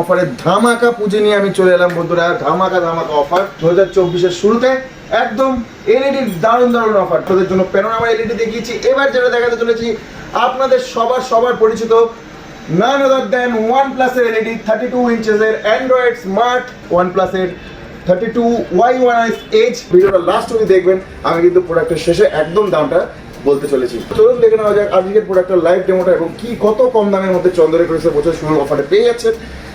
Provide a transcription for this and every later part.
অফারের ধামাকা পুজো নিয়ে আমি চলে এলাম বন্ধুরা। ধামাকা ধামাকা অফার দু হাজার চব্বিশের শুরুতে। একদম এলইডির দারুণ দারুণ অফার। তোদের জন্য প্যানোরামা এলইডি দেখিয়েছি। এবার যেটা দেখাতে চলেছি, আপনাদের সবার সবার পরিচিত নান আদার দেন ওয়ান প্লাসের এলইডি থার্টি টু ইঞ্চেসের অ্যান্ড্রয়েড স্মার্ট ওয়ান প্লাসের thirty two Y one S H ভিডিওটা লাস্ট অবধি দেখবেন। আমি কিন্তু প্রোডাক্টের শেষে একদম দামটা বলতে চলেছি। চলুন দেখে নেওয়া যাক আজকের প্রোডাক্টের লাইভ ডেমোটা এবং কি কত কম দামের মধ্যে চন্দ্রে করেছে বছর শুরুর অফারে পেয়ে যাচ্ছেন।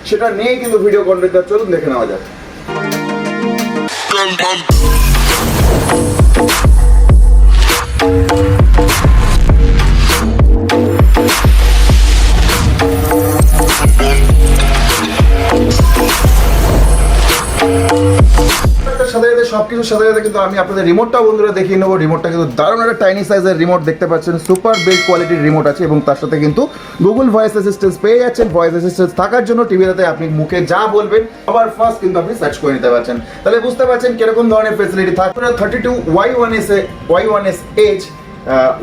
সেটা নিয়েই কিন্তু ভিডিও কন্টেন্টটা চলুন দেখে নেওয়া যাক। প্রোডাক্টের সাথে সাথে কিন্তু আমি আপনাদের রিমোটটাও বন্ধুরা দেখিয়ে নেব। রিমোটটা কিন্তু দারুণ একটা টাইনি সাইজের রিমোট দেখতে পাচ্ছেন। সুপার বিল্ড কোয়ালিটির রিমোট আছে এবং তার সাথে কিন্তু গুগল ভয়েস অ্যাসিস্ট্যান্স পেয়ে যাচ্ছেন। ভয়েস অ্যাসিস্ট্যান্স থাকার জন্য টিভিটাতে আপনি মুখে যা বলবেন, আবার ফার্স্ট কিন্তু আপনি সার্চ করে নিতে পারছেন। তাহলে বুঝতে পারছেন কীরকম ধরনের ফেসিলিটি থাকবে। Thirty two Y one S A Y one S H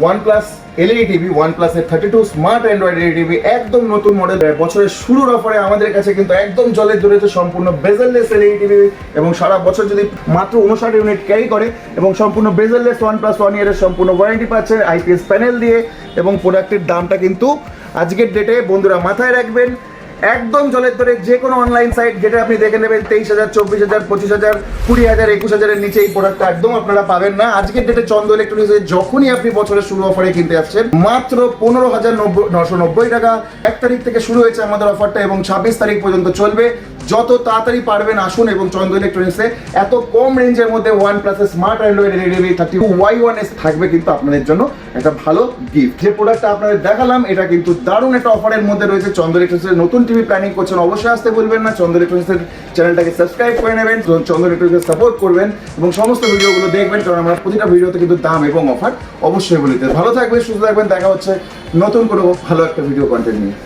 one plus LED TV one প্লাসের thirty two smart android LED TV একদম নতুন মডেল বছরের শুরুর অফারে আমাদের কাছে কিন্তু একদম জলের দূরেতে সম্পূর্ণ বেজেললেস এলইডি টিভি এবং সারা বছর যদি মাত্র উনষাট ইউনিট ক্যারি করে এবং সম্পূর্ণ বেজেললেস ওয়ান প্লাস ওয়ান ইয়ারের সম্পূর্ণ ওয়ারেন্টি পাচ্ছে আইপিএস প্যানেল দিয়ে এবং প্রোডাক্টের দামটা কিন্তু আজকের ডেটে বন্ধুরা মাথায় রাখবেন। একদম জলের দরে যে কোনো অনলাইন সাইট যেটা আপনি দেখে নেবেন তেইশ হাজার, চব্বিশ হাজার, পঁচিশ হাজার, কুড়ি হাজার, একুশ হাজারের নিচে এই প্রোডাক্টটা একদম আপনারা পাবেন না। আজকের ডেটে চন্দ্র ইলেকট্রনিক্স যখনই আপনি বছরের শুরু অফারে কিনতে আসছেন মাত্র পনেরো হাজার নব্বই, নশো নব্বই টাকা। এক তারিখ থেকে শুরু হয়েছে আমাদের অফারটা এবং ছাব্বিশ তারিখ পর্যন্ত চলবে। যত তাড়াতাড়ি পারবেন আসুন এবং চন্দ্র ইলেকট্রনিক্সে এত কম রেঞ্জের মধ্যে ওয়ান প্লাসের smart android LED thirty Y one S থাকবে কিন্তু আপনাদের জন্য একটা ভালো গিফট যে প্রোডাক্টটা আপনাদের দেখালাম, এটা কিন্তু দারুণ একটা অফারের মধ্যে রয়েছে। চন্দ্র ইলেকট্রনিক্সের নতুন টিভি প্ল্যানিং করছেন, অবশ্যই আসতে বলবেন না। চন্দ্র ইলেকট্রনিক্সের চ্যানেলটাকে সাবস্ক্রাইব করে নেবেন চন্দ্র ইলেকট্রনিক্সের সাপোর্ট করবেন, এবং সমস্ত ভিডিওগুলো দেখবেন, কারণ আমরা প্রতিটা ভিডিওতে কিন্তু দাম এবং অফার অবশ্যই বলে বলিতে ভালো থাকবেন, সুস্থ থাকবেন, দেখা হচ্ছে নতুন কোনো ভালো একটা ভিডিও কন্টেন্ট নিয়ে।